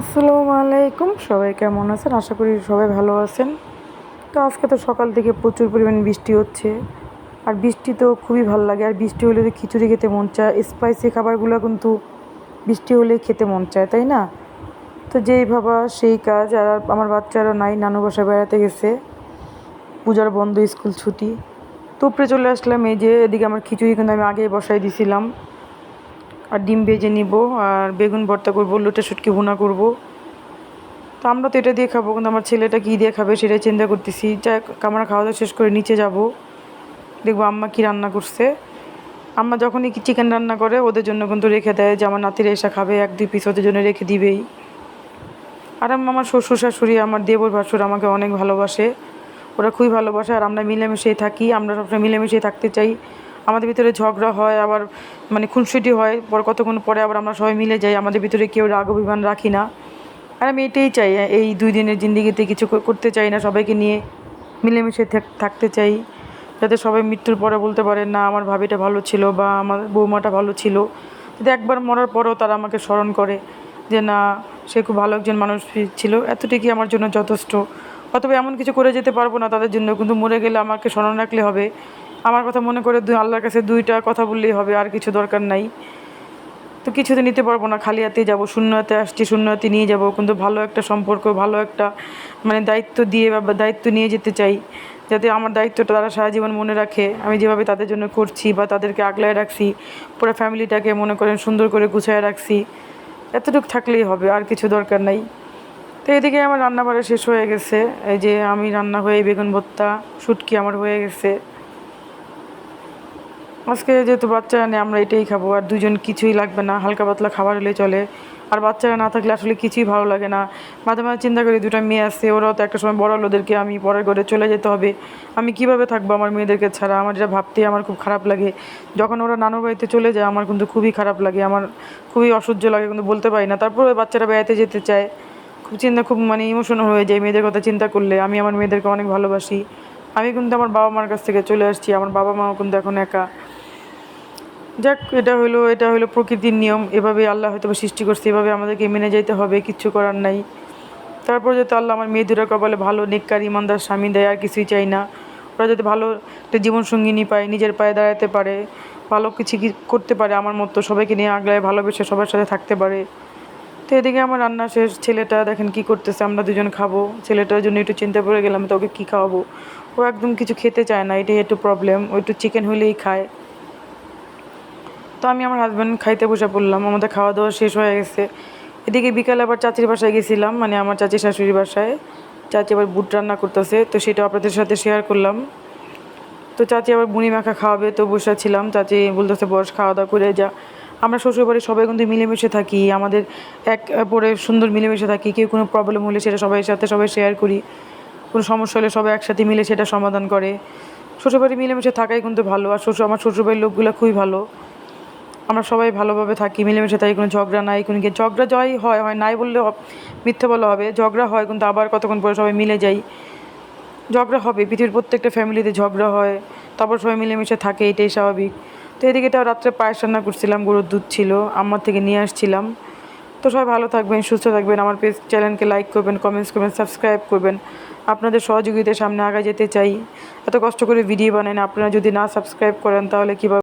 আসসালামু আলাইকুম। সবাই কেমন আছেন? আশা করি সবাই ভালো আছেন। তো আজকে তো সকাল থেকে প্রচুর পরিমাণ বৃষ্টি হচ্ছে। আর বৃষ্টি তো খুবই ভালো লাগে। আর বৃষ্টি হলে তো খিচুড়ি খেতে মন চায়। স্পাইসি খাবারগুলো কিন্তু বৃষ্টি হলেই খেতে মন চায়, তাই না? তো যেই ভাবা, সেই কাজ। আর আমার বাচ্চারা নাই, নানু বাসায় বেড়াতে গেছে। পূজার বন্ধ, স্কুল ছুটি। তো উপরে চলে আসলাম। এই যে এদিকে আমার খিচুড়ি কিন্তু আমি আগেই বসাই দিছিলাম। আর ডিম ভেজে নিব আর বেগুন ভর্তা করব লোটে শুটকি ভুনা করব। তো আমরা তো এটা দিয়ে খাব কিন্তু আমার ছেলেটা কী দিয়ে খাবে সেটাই চিন্তা করতেছি। হোক, আমরা খাওয়া দাওয়া শেষ করে নিচে যাব। দেখব আম্মা কী রান্না করছে। আম্মা যখনই চিকেন রান্না করে ওদের জন্য কিন্তু রেখে দেয় যে আমার নাতিরা এসে খাবে এক দুই পিস ওদের জন্য রেখে দিবেই। আর আমার শ্বশুর শাশুড়ি আমার দেবর ভাসুর আমাকে অনেক ভালোবাসে। ওরা খুবই ভালোবাসে আর আমরা মিলেমিশেই থাকি আমরা সবসময় মিলেমিশেই থাকতে চাই। আমাদের ভিতরে ঝগড়া হয়, আবার মানে খুনসুটি হয়, পর কতক্ষণ পরে আবার আমরা সবাই মিলে যাই, আমাদের ভিতরে কেউ রাগ অভিমান রাখি না। আর আমি এটাই চাই, এই দুই দিনের জিন্দিগিতে কিছু করতে চাই না, সবাইকে নিয়ে মিলেমিশে থাক- থাকতে চাই। যাতে সবাই মৃত্যুর পরে বলতে পারে, না, আমার ভাবিটা ভালো ছিল বা আমার বৌমাটা ভালো ছিল। যাতে একবার মরার পরেও তারা আমাকে স্মরণ করে যে, না, সে খুব ভালো একজন মানুষ ছিল, এতটুকুই আমার জন্য যথেষ্ট। অথবা এমন কিছু করে যেতে পারব না, তাদের জন্য, কিন্তু মরে গেলে আমাকে স্মরণ রাখলে হবে। আমার কথা মনে করে আল্লাহর কাছে দুইটা কথা বললেই হবে, আর কিছু দরকার নাই। তো কিছুতে নিতে পারব না, খালি হাতে যাব শূন্য হাতে আসছি শূন্য হাতে নিয়ে যাব, কিন্তু ভালো একটা সম্পর্ক, ভালো একটা মানে দায়িত্ব দিয়ে বা দায়িত্ব নিয়ে যেতে চাই, যাতে আমার দায়িত্বটা তারা সারা জীবন মনে রাখে। আমি যেভাবে তাদের জন্য করছি বা তাদেরকে আগলায় রাখছি, পুরো ফ্যামিলিটাকে মনে করেন সুন্দর করে গুছায় রাখছি, এতটুকু থাকলেই হবে, আর কিছু দরকার নাই। তো এদিকে আমার রান্না বাড়া শেষ হয়ে গেছে, এই যে আমি রান্না হয়ে বেগুন ভর্তা, শুটকি আমার হয়ে গেছে। আজকে যেহেতু বাচ্চারা নেই, আমরা এটাই খাব। আর দুজন কিছুই লাগবে না, হালকা পাতলা খাবার হলে চলে। আর বাচ্চারা না থাকলে আসলে কিছুই ভালো লাগে না। মাঝে মাঝে চিন্তা করি, দুটো মেয়ে আসছে ওরাও তো একটা সময় বড় ওদেরকে আমি পরের ঘরে চলে যেতে হবে। আমি কীভাবে থাকব আমার মেয়েদেরকে ছাড়া? আমার যেটা ভাবতেই আমার খুব খারাপ লাগে। যখন ওরা নানুর বাড়িতে চলে যায়, আমার কিন্তু খুবই খারাপ লাগে। আমার খুবই অসহ্য লাগে, কিন্তু বলতে পারি না। তারপরে বাচ্চারা বেড়াতে যেতে চায়। খুব চিন্তা, খুব মানে ইমোশনাল হয়ে যায় মেয়েদের কথা চিন্তা করলে। আমি আমার মেয়েদেরকে অনেক ভালোবাসি। আমি কিন্তু আমার বাবা মার কাছ থেকে চলে আসছি। আমার বাবা মাও কিন্তু এখন একা। যাক, এটা হলো এটা হলো প্রকৃতির নিয়ম। এভাবে আল্লাহ হয়তো সৃষ্টি করছে, এভাবে আমাদেরকে মেনে যেতে হবে, কিচ্ছু করার নাই। তারপর যাতে আল্লাহ আমার মেয়ে দুটার কপালে ভালো, নেককার, ইমানদার স্বামী দেয়, আর কিছুই চাই না। ওরা যাতে ভালো একটা জীবনসঙ্গিনী পায়, নিজের পায়ে দাঁড়াতে পারে, ভালো কিছু করতে পারে আমার মতো, সবাইকে নিয়ে আগলায় ভালোবেসে সবার সাথে থাকতে পারে। তো এদিকে আমার রান্না শেষ, ছেলেটা দেখেন কি করতেছে, আমরা দুজন খাব। ছেলেটার জন্য একটু চিন্তা পড়ে গেলাম তো ওকে কী খাওয়াবো। ও একদম কিছু খেতে চায় না, এটাই একটু প্রবলেম ও একটু চিকেন হলেই খায়। তো আমি আমার হাজব্যান্ড খাইতে বসে পড়লাম, আমাদের খাওয়া দাওয়া শেষ হয়ে গেছে। এদিকে বিকালে আবার চাচির বাসায় গেছিলাম মানে আমার চাচি শাশুড়ির বাসায়। চাচি আবার বুট রান্না করতেছে, তো সেটা আপনাদের সাথে শেয়ার করলাম। তো চাচি আবার বুনি মাখা খাওয়াবে, তো বসে ছিলাম। চাচি বলতেছে, বস খাওয়া দাওয়া করে যা। আমরা শ্বশুরবাড়ি সবাই কিন্তু মিলেমিশে থাকি, আমাদের এক পরে সুন্দর মিলেমিশে থাকি, কেউ কোনো প্রবলেম হলে সেটা সবাই সাথে সবাই শেয়ার করি। কোনো সমস্যা হলে সবাই একসাথে মিলে সেটা সমাধান করে। শ্বশুরবাড়ি মিলেমিশে থাকাই কিন্তু ভালো, আর শ্বশুর, আমার শ্বশুরবাড়ির লোকগুলো খুবই ভালো। আমরা সবাই ভালোভাবে থাকি, মিলেমিশে থাকি, কোনো ঝগড়া নাই, কোনো ঝগড়া জয় হয় হয় নাই বললে মিথ্যে বলা হবে। ঝগড়া হয়, কিন্তু আবার কতক্ষণ পরে সবাই মিলে যাই। ঝগড়া হবে, পৃথিবীর প্রত্যেকটা ফ্যামিলিতে ঝগড়া হয়, তারপর সবাই মিলেমিশে থাকে, এটাই স্বাভাবিক। তো এদিকে এটা রাত্রে পায়েস রান্না করছিলাম, গরুর দুধ ছিল আমার থেকে নিয়ে আসছিলাম। তো সবাই ভালো থাকবেন, সুস্থ থাকবেন, আমার পেজ চ্যানেলকে লাইক করবেন কমেন্টস করবেন সাবস্ক্রাইব করবেন। আপনাদের সহযোগিতার সামনে আগে যেতে চাই। এত কষ্ট করে ভিডিও বানাই না, আপনারা যদি না সাবস্ক্রাইব করেন তাহলে কীভাবে